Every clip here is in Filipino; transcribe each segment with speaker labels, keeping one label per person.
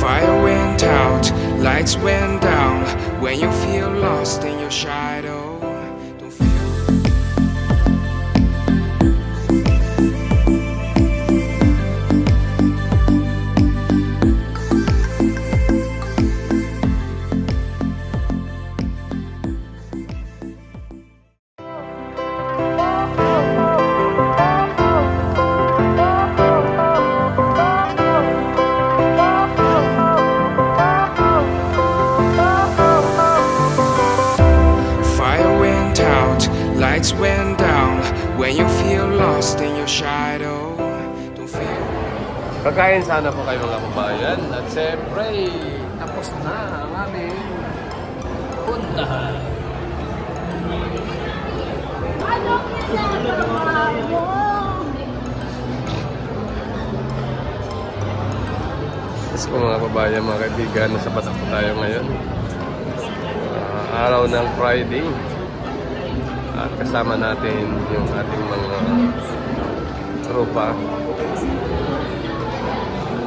Speaker 1: Fire went out, lights went down. When you feel lost in your shadow,
Speaker 2: Kakain sana po kayo mga kabayan. At siyempre, tapos na ang aming puntahan. Yes po mga kabayan, mga kaibigan, nasa bata po tayo ngayon. Ah, araw ng Friday. At kasama natin yung ating mga tropa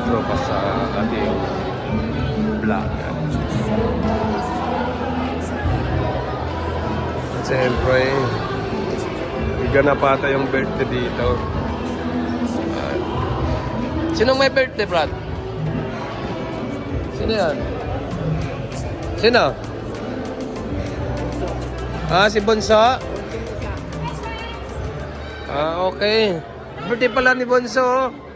Speaker 2: tropa sa ating vlog. Siyempre, ganapata yung birthday dito. Sinong may birthday, Brad? Sino yan? Sino? Ah, si Bonso? Ah, okay. Birthday pala ni Bonso.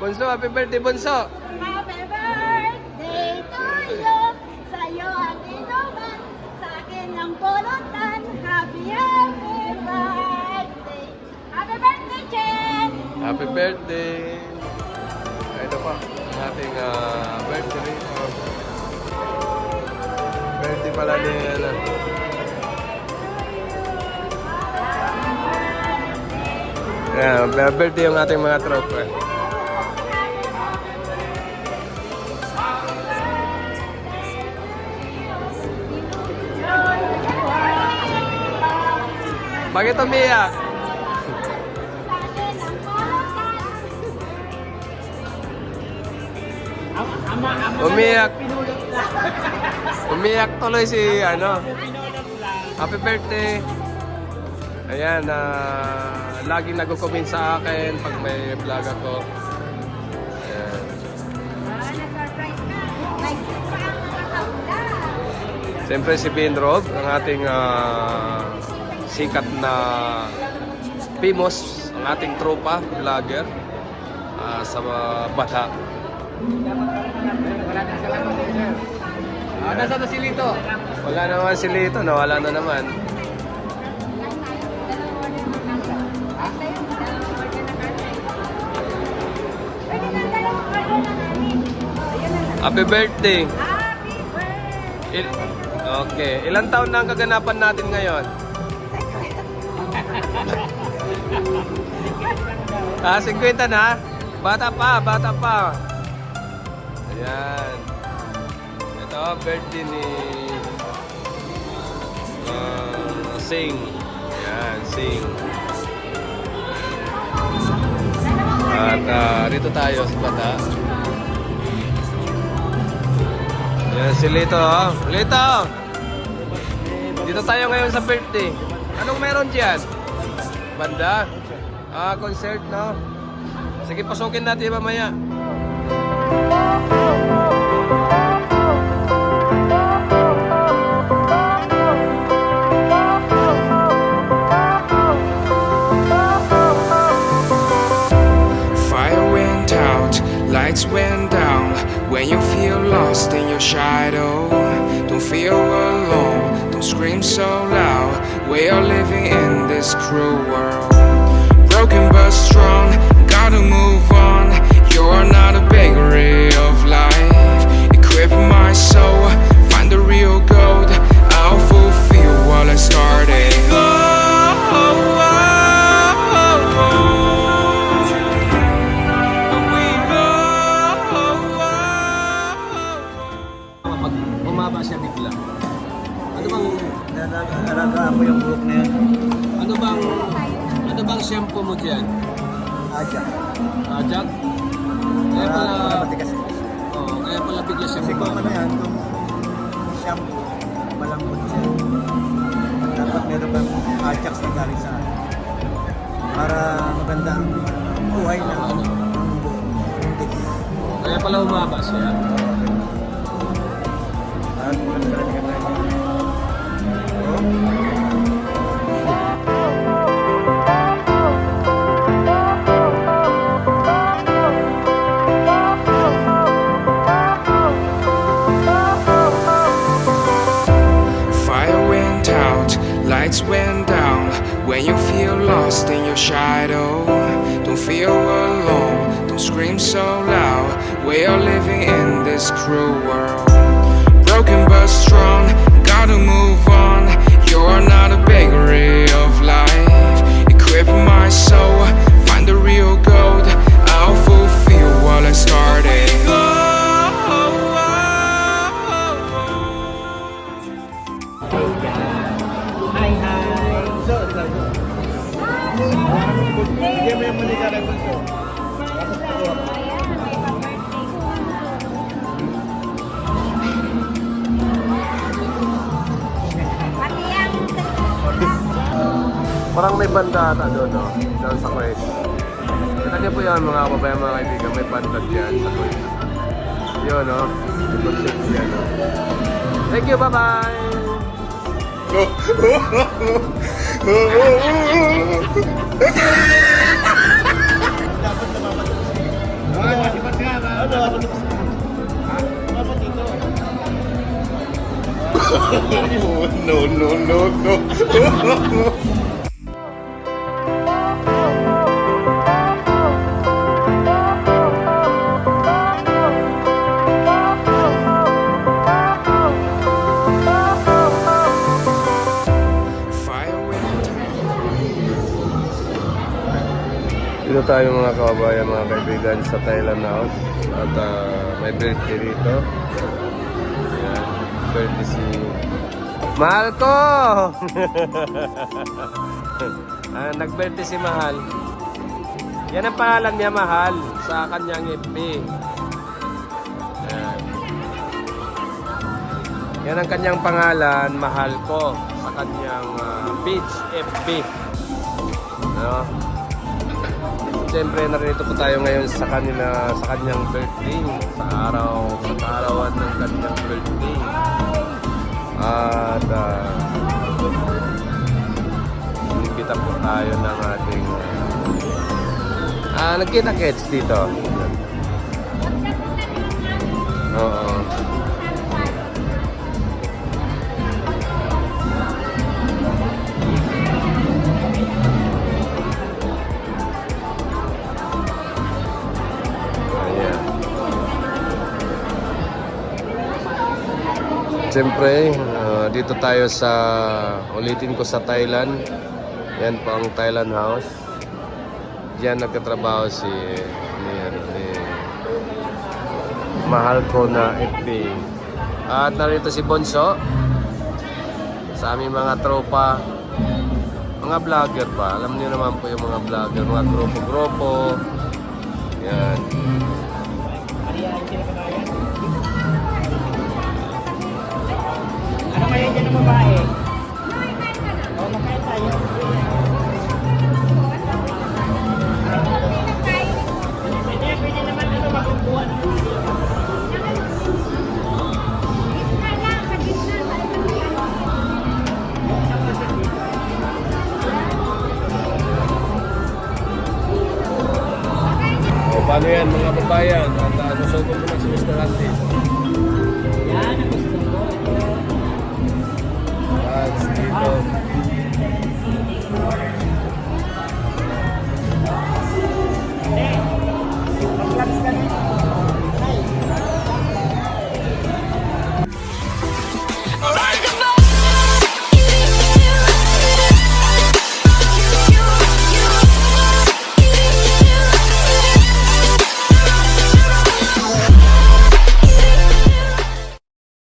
Speaker 2: Bonso, happy birthday, Bonso.
Speaker 3: Happy birthday to you Sa'yo ang inuman Sa akin ang pulutan Happy, happy birthday Happy birthday, Chen!
Speaker 2: Happy birthday! Ito pa, ating ah, birthday. Oh. Birthday pala ni ano. Yeah, birthday yung ating mga tropa. Bakit umiyak? Umiyak. Umiyak tuloy si ano. Happy birthday. Ayan, ah, laging nagko-comment sa akin pag may vlog ako. Ayan. Siyempre si Ben ang ating ah, sikat na famous, ang ating tropa, vlogger ah, sa uh, Bata.
Speaker 4: Ah, nasa na si Lito?
Speaker 2: Wala naman si Lito, nawala na naman. Happy birthday!
Speaker 3: Happy birthday!
Speaker 2: Il- okay, ilang taon na ang kaganapan natin ngayon? Ah, 50 na? Bata pa, bata pa. Ayan. Ito, birthday ni uh, Sing. Ayan, Sing. At ah, dito tayo sa bata. Yan si Lito. Lito! Dito tayo ngayon sa birthday. Anong meron dyan? Banda? Ah, concert, no? Sige, pasukin natin mamaya.
Speaker 1: Fire went out, lights went down. When you feel lost in your shadow, don't feel alone, don't scream so loud. We are living in this cruel world. Broken but strong, gotta move on. You're not a bakery of life. Equip my soul, find the real gold. I'll fulfill what I started.
Speaker 2: pag bumaba siya bigla? Ano bang
Speaker 5: Alagaan ko yung buhok na yan.
Speaker 2: ano bang ano bang shampoo mo diyan?
Speaker 5: Aja.
Speaker 2: Ajak? Kaya
Speaker 5: Para,
Speaker 2: pala
Speaker 5: para matigas.
Speaker 2: Oo, kaya pala bigla siya
Speaker 5: Kasi kung ano yan, kung shampoo, malambot siya. Dapat meron kang Ajax na galing sa akin. Para maganda ang buhay. Yung tigas.
Speaker 2: Kaya pala bumaba siya.
Speaker 5: Ano
Speaker 1: loud. We are living in this cruel world. Broken but strong, gotta move on. You're not a bakery of life. Equip my soul, find the real gold. I'll fulfill what I started.
Speaker 5: Hi, hi.
Speaker 2: Parang may banda ata doon, no? Doon sa Quest. Kita niyo po yan mga kababayan, mga kaibigan. May banda dyan sa Quest. Yun, no? May concert dyan, no? Thank you, bye-bye!
Speaker 6: no, no, no, no.
Speaker 2: tayo mga kababayan, mga kaibigan sa Thailand House. At ah, may birthday dito. Ayan, birthday si... Mahal ko! ah, nag-birthday si Mahal. Yan ang pangalan niya, Mahal, sa kanyang FB. Ayan. Yan ang kanyang pangalan, Mahal ko, sa kanyang ah, page FB. Ano? Siyempre, narito po tayo ngayon sa kanila, sa kanyang birthday, sa araw, sa kaarawan ng kanyang birthday. At, uh, inibita po tayo ng ating, ah, nagkita-kits dito. Oo. Siyempre, ah, dito tayo sa, ulitin ko sa Thailand. Yan po ang Thailand House. Diyan nagkatrabaho si, ni, ni mahal ko na FB. At narito si Bonso sa aming mga tropa, mga vlogger ba? Alam niyo naman po yung mga vlogger, mga grupo-grupo. Yan.
Speaker 4: kayo dyan ng babae.
Speaker 3: Makain tayo.
Speaker 2: Yan mga babayan? At uh, gusto ko muna si Mr. Andy.
Speaker 3: Gusto
Speaker 2: Oh.